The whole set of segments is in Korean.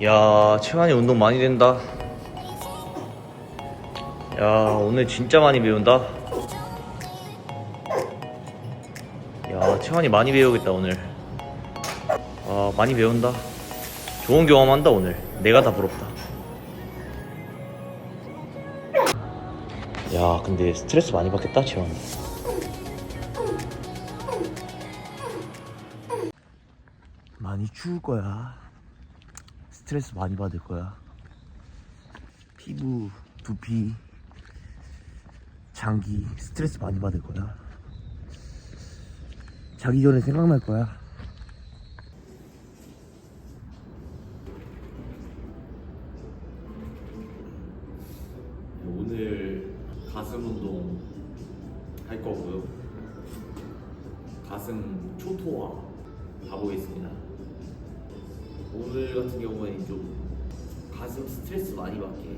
야, 채환이 운동 많이 된다. 야, 오늘 진짜 많이 배운다. 야, 채환이 많이 배우겠다, 오늘. 아, 많이 배운다. 좋은 경험한다, 오늘. 내가 다 부럽다. 야, 근데 스트레스 많이 받겠다, 채환이. 많이 추울 거야. 스트레스 많이 받을 거야. 피부, 두피, 장기 스트레스 많이 받을 거야. 자기 전에 생각날 거야. 오늘 같은 경우에는 좀 가슴 스트레스 많이 받게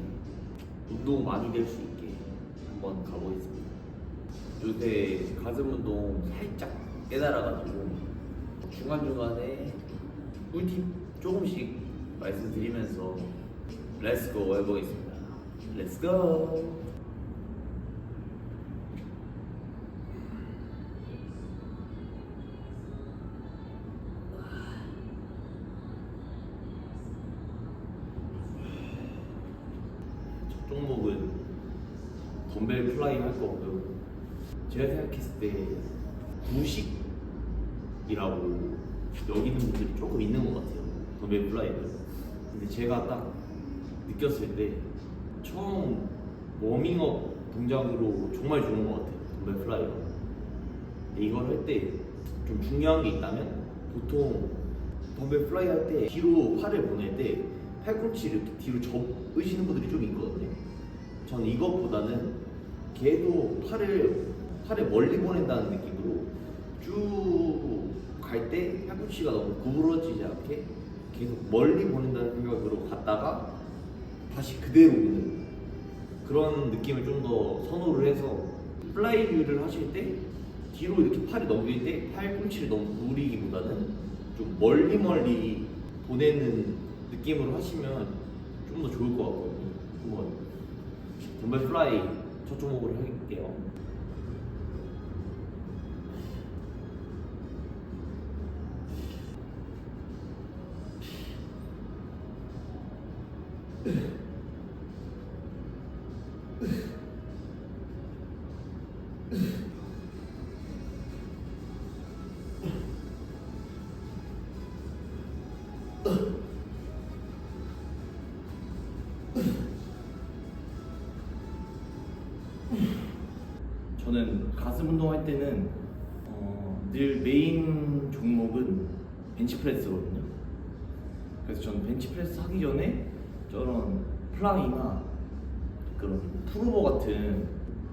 운동 많이 될 수 있게 한번 가보겠습니다. 요새 가슴 운동 살짝 깨달아가지고 중간중간에 꿀팁 조금씩 말씀드리면서 렛츠고 해보겠습니다. 렛츠고! 플라이 할 거고요. 제가 생각했을 때 구식이라고 여기는 분들이 조금 있는 것 같아요. 덤벨 플라이를. 근데 제가 딱 느꼈을 때 처음 워밍업 동작으로 정말 좋은 것 같아요. 덤벨 플라이가. 근데 이걸 할 때 좀 중요한 게 있다면 보통 덤벨 플라이 할 때 뒤로 팔을 보낼 때 팔꿈치를 뒤로 접으시는 분들이 좀 있거든요. 저는 이것보다는 걔도 팔을 팔을 멀리 보낸다는 느낌으로 쭉 갈 때 팔꿈치가 너무 구부러지지 않게 계속 멀리 보낸다는 생각으로 갔다가 다시 그대로 오는 그런 느낌을 좀 더 선호를 해서 플라이뷰를 하실 때 뒤로 이렇게 팔이 넘길 때 팔꿈치를 너무 누리기보다는 좀 멀리 멀리 보내는 느낌으로 하시면 좀 더 좋을 것 같거든요. 한번 덤벨 플라이 첫 종목으로 할게요. 저는 가슴 운동할 때는 어, 늘 메인 종목은 벤치프레스거든요. 그래서 저는 벤치프레스 하기 전에 저런 플라이나 그런 프로버 같은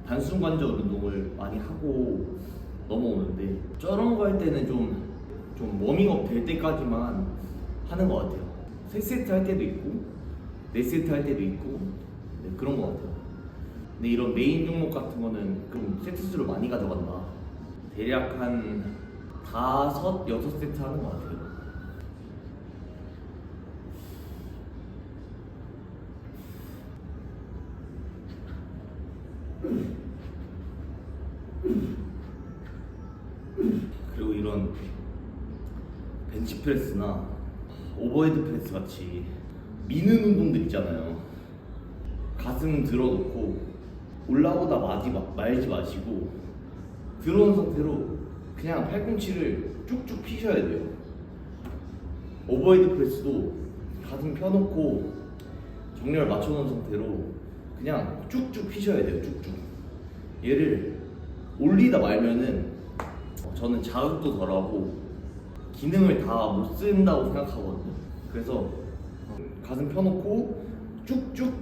단순 관절 운동을 많이 하고 넘어오는데 저런 거 할 때는 좀, 좀 워밍업 될 때까지만 하는 것 같아요. 3세트 할 때도 있고 4세트 할 때도 있고 네, 그런 것 같아요. 근데 이런 메인 종목 같은 거는 좀 세트 수를 많이 가져간다. 대략 한 다섯, 여섯 세트 하는 것 같아요. 그리고 이런 벤치프레스나 오버헤드 프레스 같이 미는 운동들 있잖아요. 가슴 들어놓고 올라오다 마지 마, 말지 마시고 들어온 상태로 그냥 팔꿈치를 쭉쭉 피셔야 돼요. 오버헤드 프레스도 가슴 펴놓고 정렬 맞춰놓은 상태로 그냥 쭉쭉 피셔야 돼요. 쭉쭉. 얘를 올리다 말면은 어, 저는 자극도 덜하고 기능을 다 못 쓴다고 생각하거든요. 그래서 어, 가슴 펴놓고 쭉쭉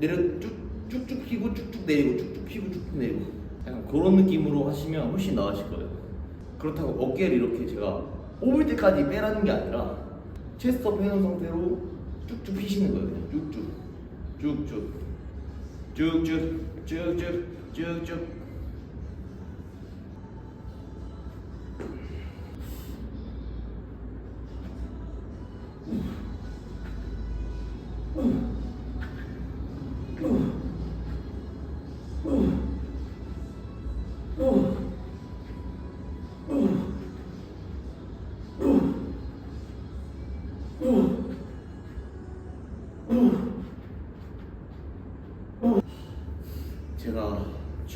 내려 쭉 쭉쭉 피고 쭉쭉 내리고 쭉쭉 피고 쭉쭉 내리고 약간 그런 느낌으로 하시면 훨씬 나으실 거예요. 그렇다고 어깨를 이렇게 제가 뽑을 때까지 빼라는 게 아니라 체스트업 해놓은 상태로 쭉쭉 피시는 거예요. 그냥. 쭉쭉. 쭉쭉. 쭉쭉. 쭉쭉. 쭉쭉. 제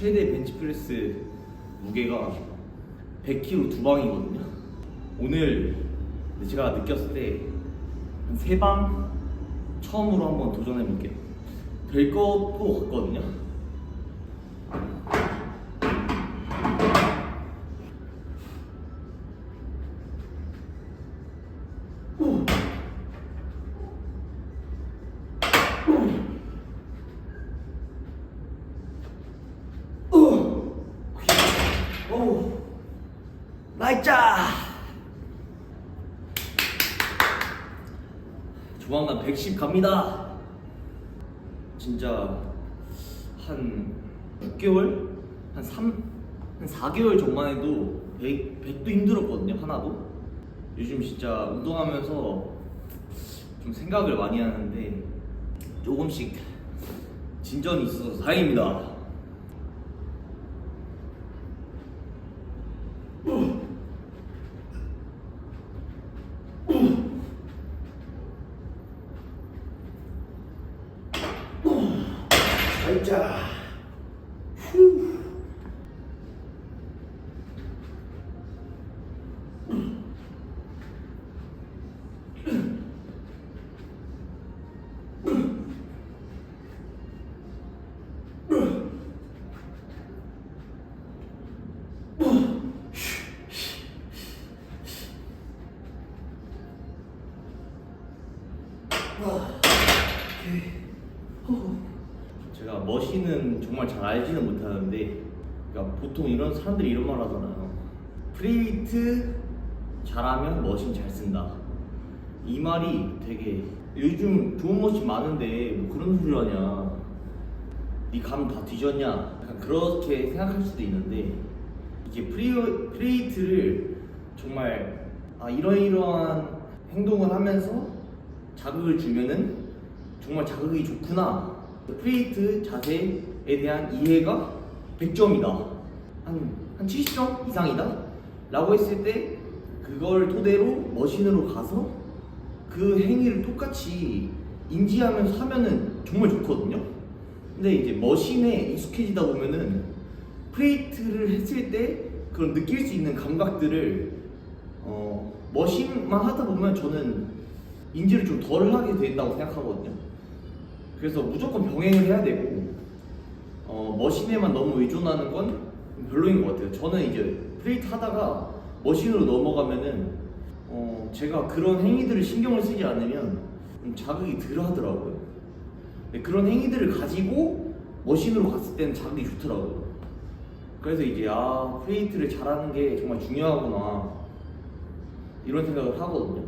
최대 벤치프레스 무게가 100kg 두 방이거든요. 오늘 제가 느꼈을 때 한 세 방 처음으로 한번 도전해 볼게요. 될 것도 같거든요. 오, 나이자. 조만간 110 갑니다. 진짜 한 6개월, 한 3, 한 4개월 전만 해도 100, 100도 힘들었거든요 하나도. 요즘 진짜 운동하면서 좀 생각을 많이 하는데 조금씩 진전이 있어서 다행입니다. 살자. 제가 머신은 정말 잘 알지는 못하는데 그러니까 보통 이런 사람들이 이런 말 하잖아요 프리웨이트 잘하면 머신 잘 쓴다. 이 말이 되게 요즘 좋은 머신 많은데 뭐 그런 소리 하냐 네 감 다 뒤졌냐. 약간 그렇게 생각할 수도 있는데 이게 프리, 프리웨이트를 정말 아 이러이러한 행동을 하면서 자극을 주면은 정말 자극이 좋구나. 프리히트 자세에 대한 이해가 100점이다. 한, 한 70점 이상이다. 라고 했을 때 그걸 토대로 머신으로 가서 그 행위를 똑같이 인지하면서 하면은 정말 좋거든요. 근데 이제 머신에 익숙해지다 보면은 프레이트를 했을 때 그런 느낄 수 있는 감각들을 어, 머신만 하다 보면 저는 인지를 좀 덜 하게 된다고 생각하거든요. 그래서 무조건 병행을 해야 되고 어, 머신에만 너무 의존하는 건 별로인 것 같아요. 저는 이제 프레이트 하다가 머신으로 넘어가면은 어, 제가 그런 행위들을 신경을 쓰지 않으면 좀 자극이 덜 하더라고요. 근데 그런 행위들을 가지고 머신으로 갔을 때는 자극이 좋더라고요. 그래서 이제 아 프레이트를 잘하는 게 정말 중요하구나 이런 생각을 하거든요.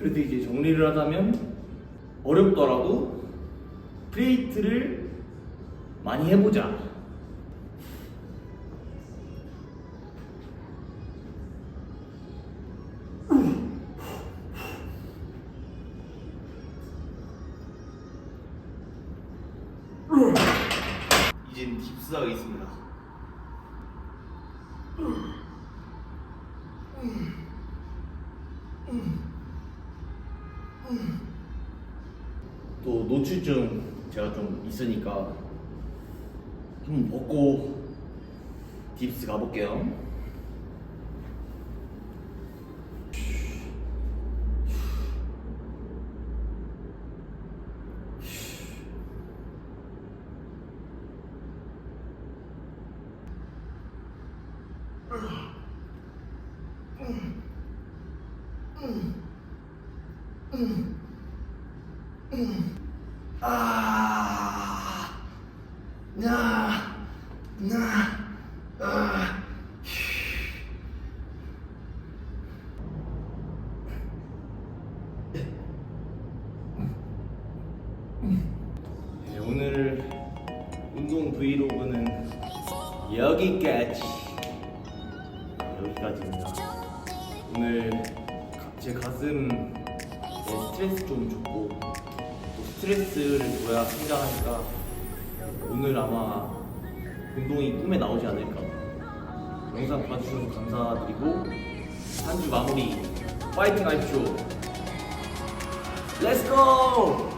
그래도 이제 정리를 하자면 어렵더라도 프레이트를 많이 해보자. 이젠 딥스 하겠습니다. 또 노출증 제가 좀 있으니까 한번 벗고 딥스 가볼게요. 제 가슴 스트레스 좀 줬고 또 스트레스를 줘야 성장하니까 오늘 아마 운동이 꿈에 나오지 않을까. 영상 봐주셔서 감사드리고 한 주 마무리 파이팅 하십시오. 렛츠고